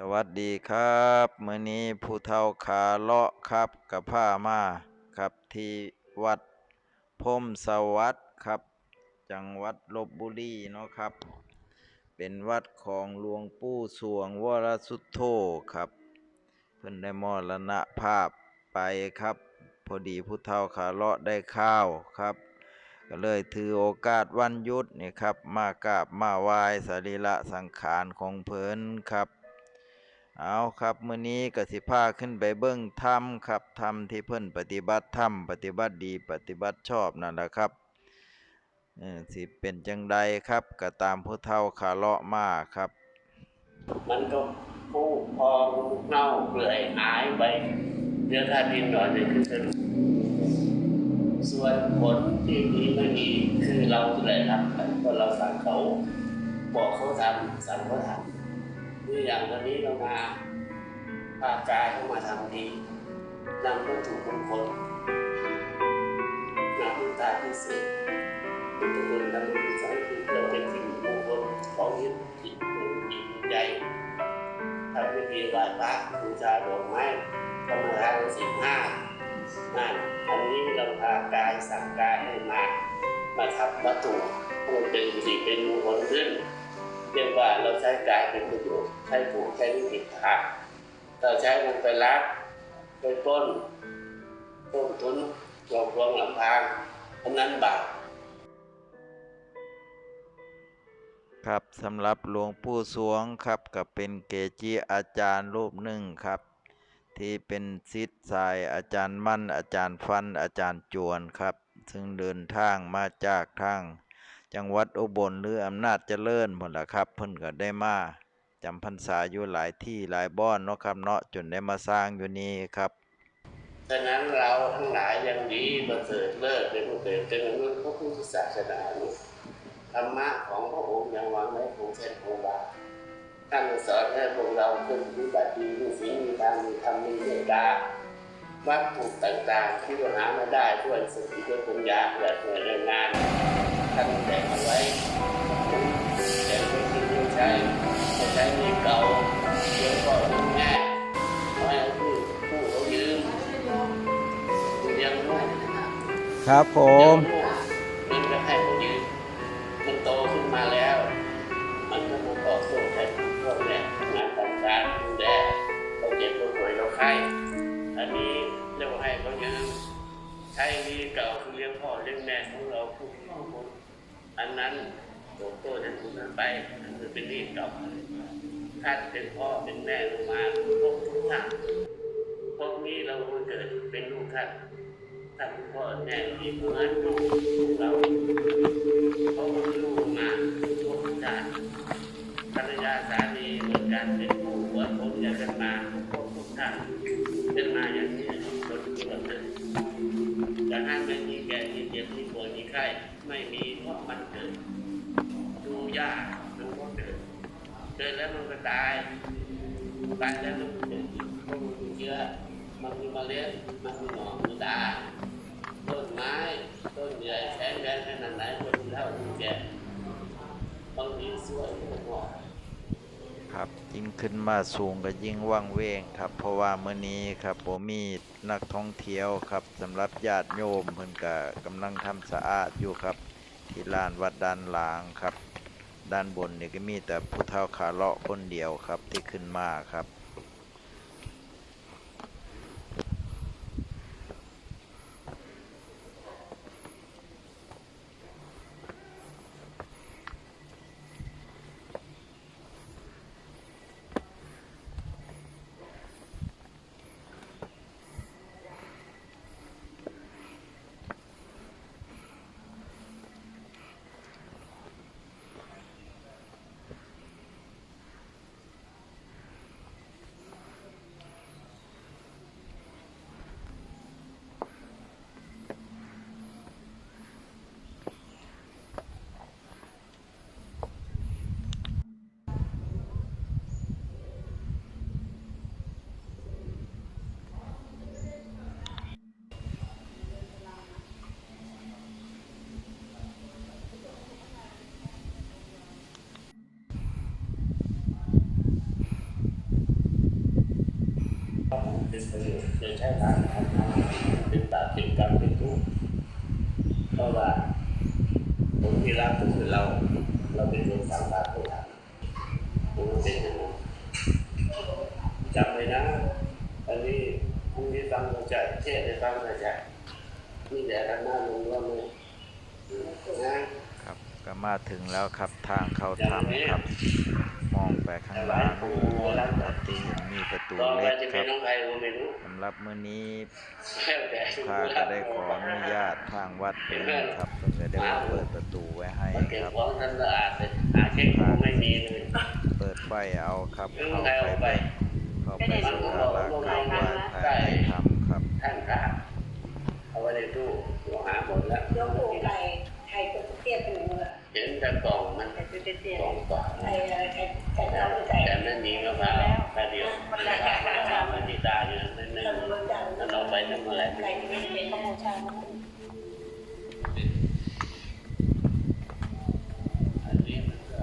สวัสดีครับมื้อนี้ผู้เฒ่าขาเลาะครับกับผ้ามาครับที่วัดพมสวัสดิ์ครับ จังหวัดลบบุรีเนาะครับ เป็นวัดของหลวงปู่สวงวรสุทโธครับ เพิ่นได้มรณภาพไปครับ พอดีผู้เฒ่าขาเลาะได้ข้าวครับ ก็เลยถือโอกาสวันหยุดนี่ครับ มากราบมาไหว้สรีระสังขารของเพิ่นครับ เอาครับมื้อนี้กสิพาขึ้นไปเบิ่งธรรมครับธรรมที่เพิ่นปฏิบัติธรรมปฏิบัติดีปฏิบัติชอบนั่นแหละครับสิเป็นจังใดครับก็ตามผู้เฒ่าขาเลาะมาครับ มันก็พุพองเน่าเปื่อยหายไปเดี๋ยวถ้าดินหน่อยนึ่งคือกระดูกส่วนผลที่ดีไม่ดีคือเราเลยทำเพราะเราสั่งเขาบอกเขาทำสั่งเขาทำ นี่อย่างวันนี้เรามาพากายเข้ามาทำดีนำวัตถุมงคลนำพุทธาพิเศษพุทธคุณนำพุทธสังฆเราเป็นสิ่งมงคลของยึดจิตจิตใจทำพิธีไหว้พระบูชาดอกไม้กรรมฐานสิบห้านั่นอันนี้เราพากายสั่งกายให้มา มาทำวัตถุมันเป็นสิ่งเป็นมงคลขึ้น เรียกว่าเราใช้กายเป็นประโยชน์ใช้ถูกใช้ผิดทางเราใช้มันไปรักไปปล้นต้มทุนหลอกลวงลำพางอันนั้นบาปครับสำหรับหลวงปู่สวงครับก็เป็นเกจิอาจารย์รูปหนึ่งครับ ที่เป็นศิษย์สายอาจารย์มั่นอาจารย์ฟันอาจารย์จวนครับ ซึ่งเดินทางมาจากทาง จังหวัดอุบลหรืออำนาจเจริญหมดละครับเพิ่นก็ได้มาจำพรรษาอยู่หลายที่หลายบ้อนเนาะครับเนาะจนได้มาสร้างอยู่นี่ครับฉะนั้นเราทั้งหลายยังดีประเสริฐเลิศเป็นประเสริฐจนมนุษย์พระพุทธศาสนาธรรมะของพระองค์ยังวางไว้คงเส้นคงวาท่านสอนให้พวกเราพึงปฏิบัติดีมีศีลมีธรรมมีธรรมมีเมตตาวัตถุต่างๆที่เราหามาได้ด้วยสติด้วยปัญญาเกิดเหนื่อยงาน ท่านแบ่งเอาไว้แบ่งเป็นสิ่งที่ใช้จะใช้มีเก่าเดี๋ยวก็เรื่องแง่ไว้ให้ผู้ผู้เขายืมเลี้ยงลูกครับผม เป็นพ่อเป็นแม่ลงมาพวกทุกท่านพวกนี้เรามาเกิดเป็นลูกท่านท่านพ่อแม่ที่เหมือนลูกเราเขาก็เป็นลูกมาทุกชาติภรรยาสามีเหมือนกันเป็นผู้หัวผมอยากกันมาพวกทุกท่านเป็นมาอย่างนี้คนทุกคนจากนั้นไม่มีแก่มีเจ็บมีป่วยมีไข้ไม่มีเพราะมันเกิดดูยากเกิดเกิดแล้วมันก็ตาย ตายแล้วมันเป็นมันมีเชื้อมันมีเมล็ดมันมีหนอนมีตาต้นไม้ต้นใหญ่แข็งแรงขนาดไหนต้นเท่าต้นแก่บางทีสวยก็งอกครับยิ่งขึ้นมาสูงก็ยิ่งว่างเวงครับ เพราะว่าเมื้อนี้ครับผมมีนักท่องเที่ยวครับสำหรับญาติโยมเพิ่นก็กำลังทำสะอาดอยู่ครับ ที่ลานวัดด้านหล่างครับ ด้านบนนี่ก็มีแต่ผู้เฒ่าขาเลาะคนเดียวครับที่ขึ้นมาครับ ค เป็นประโยชน์จะใช้ทางทำงานเป็นบาปเป็นกรรมเป็นทุกข์เพราะว่าคนที่รักก็คือเรา เราเป็นคนทำบาปก็ทำมันเป็นอย่างนั้นจำไว้นะอันนี้พรุ่งนี้ฟังเข้าใจเทศให้ฟังเข้าใจนี่แหละทำหน้าลงว่ามือนะครับก็มาถึงแล้วครับทางเข้าถ้ำครับ มองไปข้างล่างนู้ นครับที่เห็นมีประตูต่อไปเล็กจะคเป็รันบน้องใครก็ไม่รู้สำหรับมื้อนี้แล้วแต่ข้าก็ได้ขออนุญาตทางวัดเพิ่นครับเพิ่นก็ได้มาเปิดประตูไว้ให้มันเก็บครับของท่านสะอาดเลยหาเช็คของไม่มีเลยเปิดไฟเอาครับไม่รู้เข้าใครไปเอาไปเบิ่งเข้าไปสักการะกราบไหว้ภายในถ้ำครับท่านพระเอาไว้ในตู้หัวหาหมดแล้วยกหูไก่ไข่ตัวเตี้ยเป็นหนูละ เห็นแต่กล่องมันไข่ตัวเตี้ยกล่องกว่าไข่อะไรไข่ไข่เราไก่แต่ไม่มีมะพร้าวแค่เดียวมันได้แค่มะพร้าวมันที่ตาอยู่นั่นนั่นเราเราจังนั่นเอาไปทำอะไร ไก่ที่ไม่เป็นข้าวโพดชา อันนี้มันก็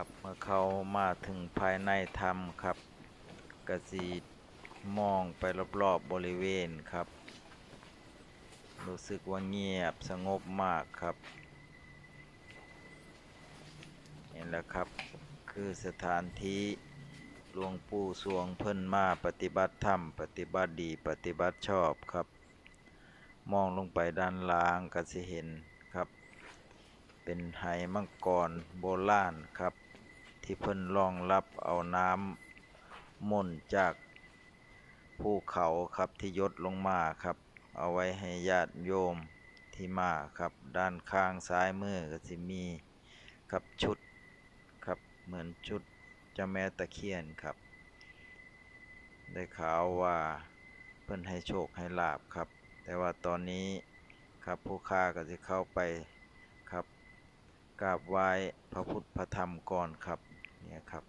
ครับ เมื่อเขามาถึงภายในถ้ำครับกสีมองไปรอบๆบริเวณครับ รู้สึกว่าเงียบสงบมากครับนี่แหละครับ คือสถานที่หลวงปู่สวงเพิ่นมาปฏิบัติธรรม ปฏิบัติดีปฏิบัติชอบครับ มองลงไปด้านล่างก็สิเห็นครับ เป็นไหมังกรโบราณครับ ที่เพิ่นรองรับเอาน้ำมนจากภูเขาครับที่ยดลงมาครับ เอาไว้ให้ญาติโยมที่มาครับ ด้านข้างซ้ายมือก็สิมีครับชุดครับเหมือนชุดเจ้าแม่ตะเคียนครับ ได้ข่าวว่าเพิ่นให้โชคให้ลาบครับ แต่ว่าตอนนี้ครับผู้ค้าก็จะเข้าไปครับกราบไหว้พระพุทธพระธรรมก่อนครับ เนี่ยครับ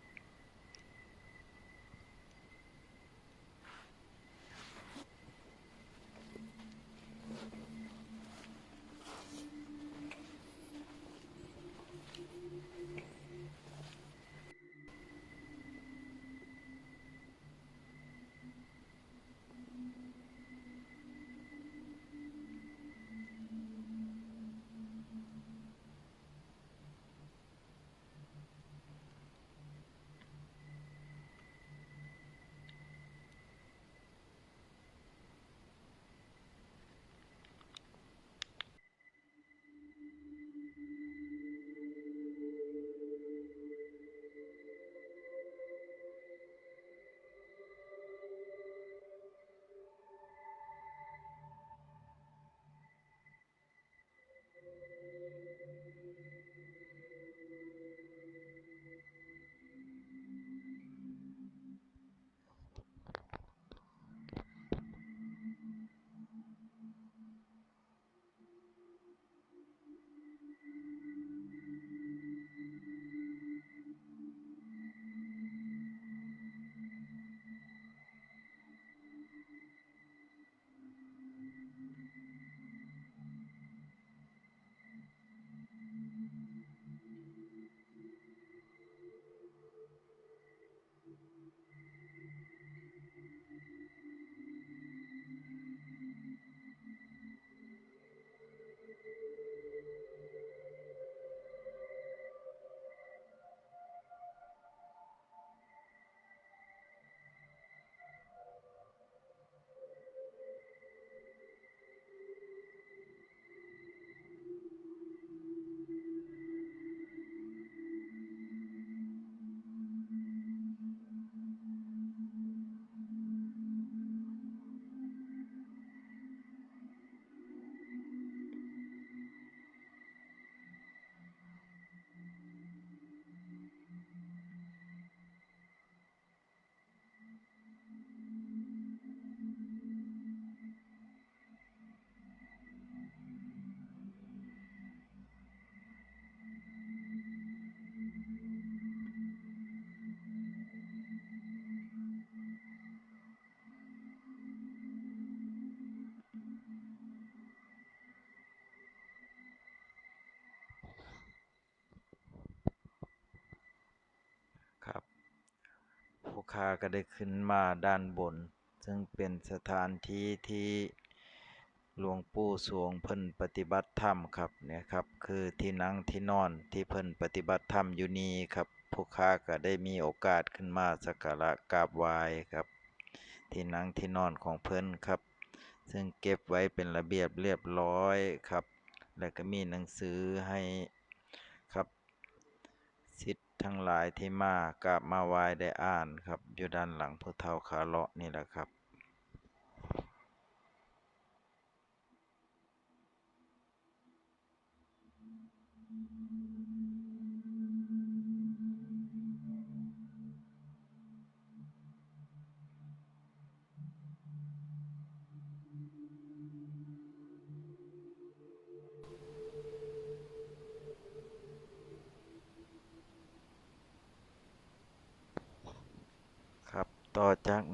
ค้าก็ได้ขึ้นมาด้านบน ซึ่งเป็นสถานที่ที่หลวงปู่สวงเพิ่นปฏิบัติธรรมครับเนี่ยครับ คือที่นั่งที่นอนที่เพิ่นปฏิบัติธรรมอยู่นี้ครับผู้ค้าก็ได้มีโอกาสขึ้นมาสักการะกราบไหว้ครับ ที่นั่งที่นอนของเพิ่นครับ ซึ่งเก็บไว้เป็นระเบียบเรียบร้อยครับ แล้วก็มีหนังสือให้ ทั้งหลายที่มากราบมาไหว้ได้อ่านครับ อยู่ด้านหลังพุทธเฒ่าขาเลาะนี่แหละครับ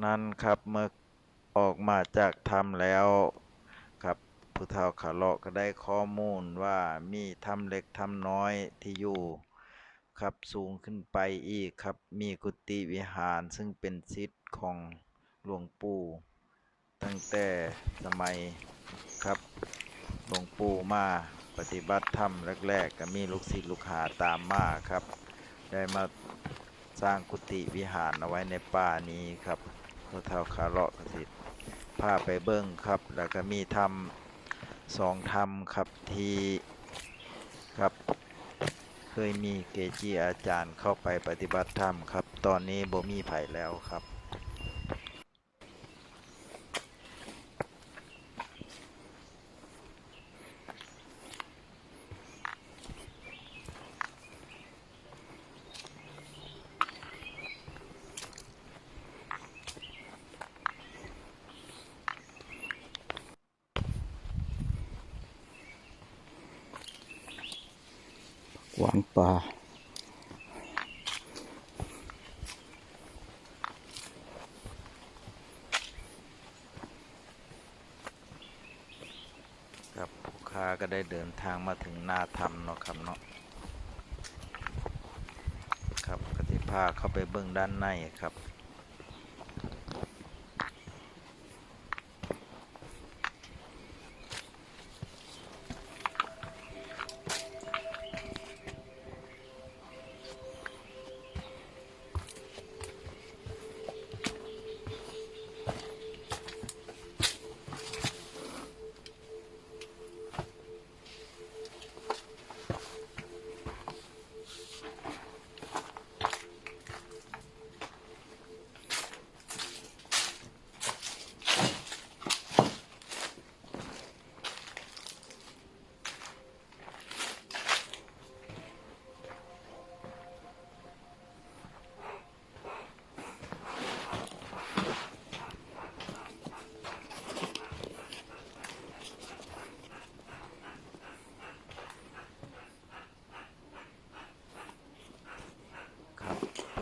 นั้นครับเมื่อออกมาจากถ้ำแล้วครับผู้เฒ่าขาเลาะก็ได้ข้อมูลว่ามีถ้ำเล็กถ้ำน้อยที่อยู่ครับสูงขึ้นไปอีกครับมีกุฏิวิหารซึ่งเป็นศิษย์ของหลวงปู่ ตั้งแต่สมัยครับหลวงปู่มาปฏิบัติธรรมแรก ๆ ก็มีลูกศิษย์ลูกหาตามมาครับ ได้มาสร้างกุฏิวิหารเอาไว้ในป่านี้ครับ เท่าคาเลาะกสิพาไปเบิ้งครับ แล้วก็มีธรรมสองธรรมครับที่ครับ เคยมีเกจิอาจารย์เข้าไปปฏิบัติธรรมครับ ตอนนี้บ่มีไผ่แล้วครับานปลาครับผู้ค้าก็ได้เดินทางมาถึงหน้าถ้ำเนาะครับเนาะครับกติพาเข้าไปเบื้องด้านในครับ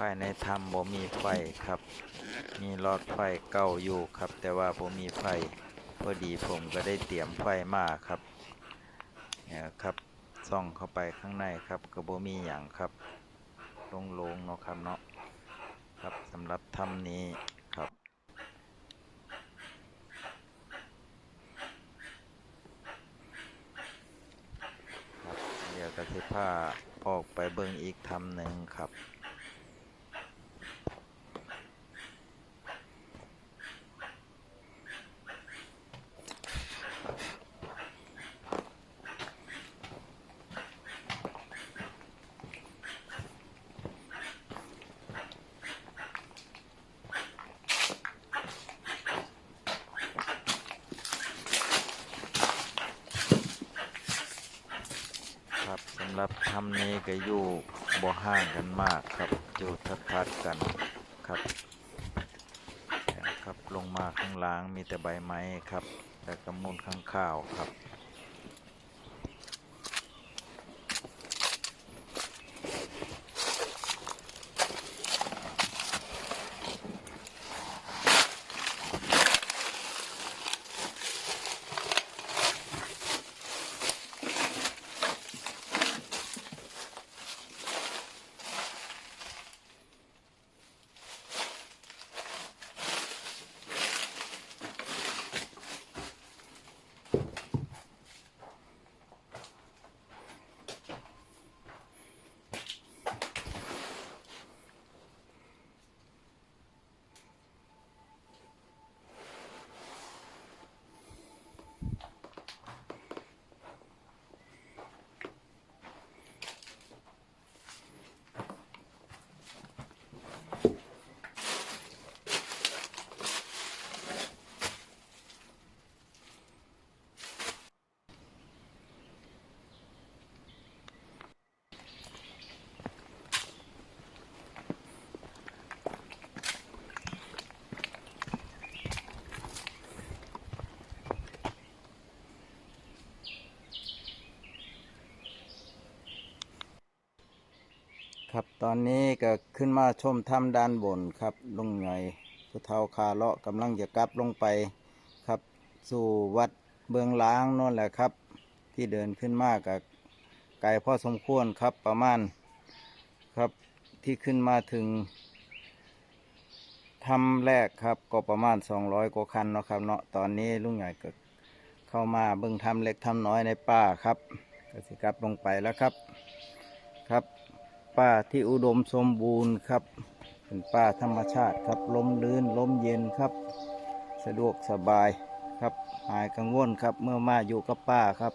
ายในถ้ำบ่มีไฟครับ มีหลอดไฟเก่าอยู่ครับ แต่ว่าบ่มีไฟพอดีผมก็ได้เตรียมไฟมาครับเนี่ยครับส่องเข้าไปข้างในครับก็บ่มีหยังครับโล่งๆเนาะครับเนาะครับสำหรับถ้ำนี้ครับครับเดี๋ยวกสิพาออกไปเบิ่งอีกถ้ำหนึ่งครับ ค รับสำหรับถ้ำนี้ก็อยู่บ่ห่างกันมากครับอยู่ทัดๆกันครับครับลงมาข้างล่างมีแต่ใบไม้ครับ และกระมูลข้างข้าวครับ ตอนนี้ก็ขึ้นมาชมถ้ำด้านบนครับลุงหน่อยผู้เฒ่าคาเลาะกำลังจะกลับลงไปครับ สู่วัดเบืองล้างนั่นแหละครับ ที่เดินขึ้นมากับไกลพอสมควรครับประมาณครับที่ขึ้นมาถึงถ้ำแรกครับก็ประมาณ 200กว่าคันเนาะครับเนาะตอนนี้ลุงใหญ่ก็เข้ามาเบิ่งถ้ำเล็กถ้ำน้อยในป่าครับก็สิกลับลงไปแล้วครับ ป่าที่อุดมสมบูรณ์ครับ เป็นป่าธรรมชาติครับลมลื่นลมเย็นครับ สะดวกสบายครับหายกังวลครับเมื่อมาอยู่กับป่าครับ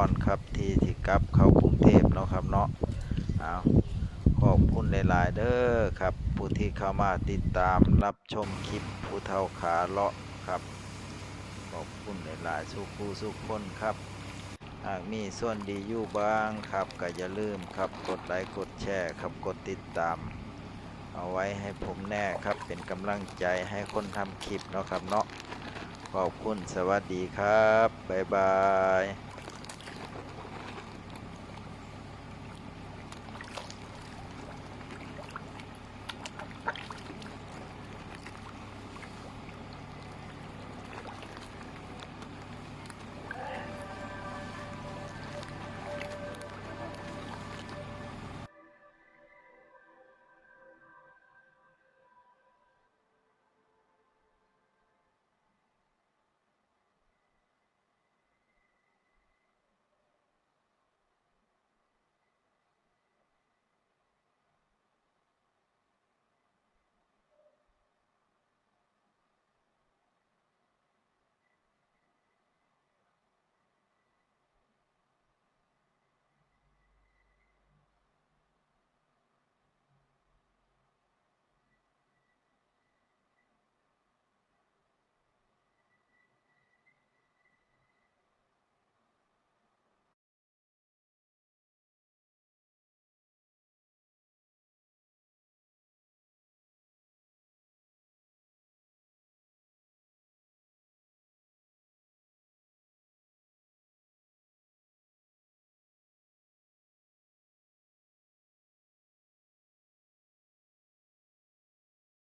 ก้อนครับ ที่ที่กลับเข้ากรุงเทพเนาะครับเนาะเอาขอบคุณหลาย ๆ เด้อครับ ผู้ที่เข้ามาติดตามรับชมคลิปผู้เฒ่าขาเลาะครับขอบคุณหลายๆสุขผู้สุขคนครับหากมีส่วนดีอยู่บ้างครับก็อย่าลืมครับกดไลค์กดแชร์ครับกดติดตาม เอาไว้ให้ผมแน่ครับเป็นกำลังใจให้คนทำคลิปเนาะครับเนาะขอบคุณสวัสดีครับ บ๊ายบาย